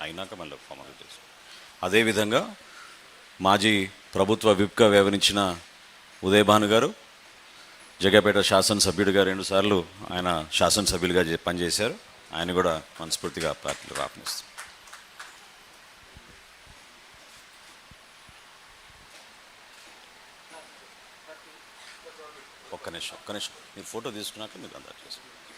అయినాక మళ్ళీ ఫార్మాలిటీస్ అదేవిధంగా మాజీ ప్రభుత్వ విప్గా వ్యవహరించిన ఉదయభాను గారు జగపేట శాసనసభ్యుడిగా రెండుసార్లు ఆయన శాసనసభ్యులుగా పనిచేశారు. ఆయన కూడా మనస్ఫూర్తిగా పార్టీలో ఆహ్వానిస్తాం ఒక్క నిమిషం ఒక్క నిమిషం. మీరు ఫోటో తీసుకున్నాక మీరు అందా చేసుకోండి.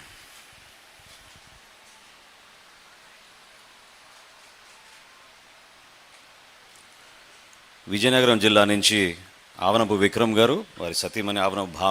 విజయనగరం జిల్లా నుంచి ఆవనపు విక్రమ్ గారు వారి సతీమణి ఆవనపు భా